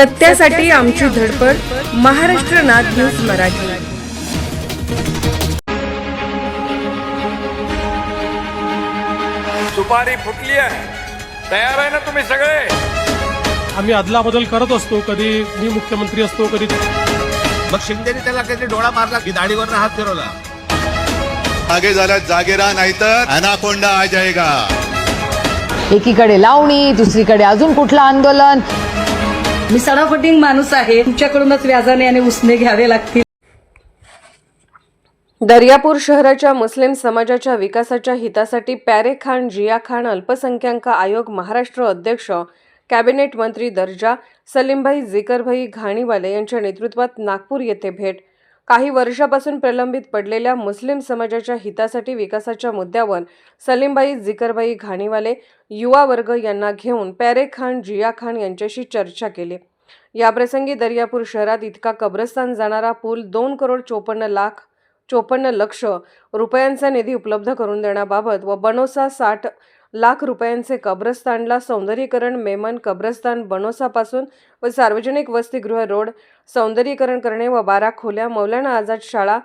सत्यासाठी आमची धडपड महाराष्ट्र नाद न्यूज मराठी. सुपारी फुटली आहे. तयार आहे ना तुम्ही सगळे? आम्ही अदलाबदल करत असतो कधी मी मुख्यमंत्री असतो कधी मग शिंदेने त्याला कधी डोळा मारला की दाढीवर हात फिरवला? आगे झाला जागे राहा नाहीतर अनाकोंडा आ जाएगा एकीकडे लावणी दुसरीकडे अजून कुठलं आंदोलन? मी सडाफटिंग माणूस आहे. तुमच्याकडूनच व्याजाने आणि उसने घ्यावे लागतील. दर्यापूर शहराच्या मुस्लिम समाजाच्या विकासाच्या हितासाठी प्यारे खान जिया खान अल्पसंख्याक आयोग महाराष्ट्र अध्यक्ष कॅबिनेट मंत्री दर्जा सलीमभाई जिकरभाई घाणीवाले यांच्या नेतृत्वात नागपूर येथे भेट. काही वर्षापासून प्रलंबित पडलेल्या मुस्लिम समाजाच्या हितासाठी विकासाच्या मुद्द्यावर सलीमभाई जिकरभाई घाणीवाले युवा वर्ग यांना घेऊन प्यारे खान जिया खान यांच्याशी चर्चा केली. याप्रसंगी दर्यापूर शहरात इतका कब्रस्तान जाणारा पूल दोन करोड चोपन्न लाख चोपन्न लक्ष रुपयांचा निधी उपलब्ध करून देण्याबाबत व बनोसा साठ लाख रुपयांचे कब्रस्तानला सौंदर्यीकरण मेमन कब्रस्तान बनोसापासून व सार्वजनिक वसतिगृह रोड सौंदर्यीकरण करणे व बारा खोल्या मौलाना आझाद शाळा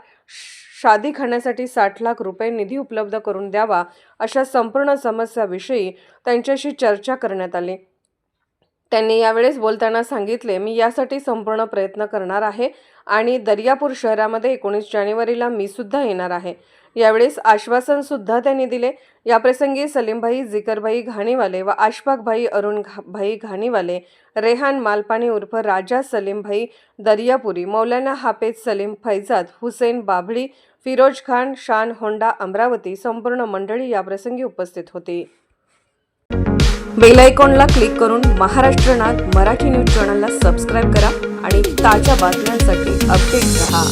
शादी खाण्यासाठी साठ लाख रुपये निधी उपलब्ध करून द्यावा अशा संपूर्ण समस्याविषयी त्यांच्याशी चर्चा करण्यात आली. त्यांनी यावेळेस बोलताना सांगितले मी यासाठी संपूर्ण प्रयत्न करणार आहे आणि दर्यापूर शहरामध्ये एकोणीस जानेवारीला मी सुद्धा येणार आहे. यावेळेस आश्वासन सुद्धा त्यांनी दिले. याप्रसंगी सलीमभाई जिकरभाई घाणीवाले व आशफाकभाई अरुण घा भाई घाणीवाले रेहान मालपानी उर्फ राजा सलीमभाई दर्यापुरी मौलाना हाफेज सलीम फैजाद हुसेन बाभळी फिरोज खान शान होंडा अमरावती संपूर्ण मंडळी याप्रसंगी उपस्थित होती. बेल आयकॉनला क्लिक करून महाराष्ट्र नाद मराठी न्यूज चॅनलला सबस्क्राईब करा आणि ताज्या बातम्यांसाठी अपडेट रहा.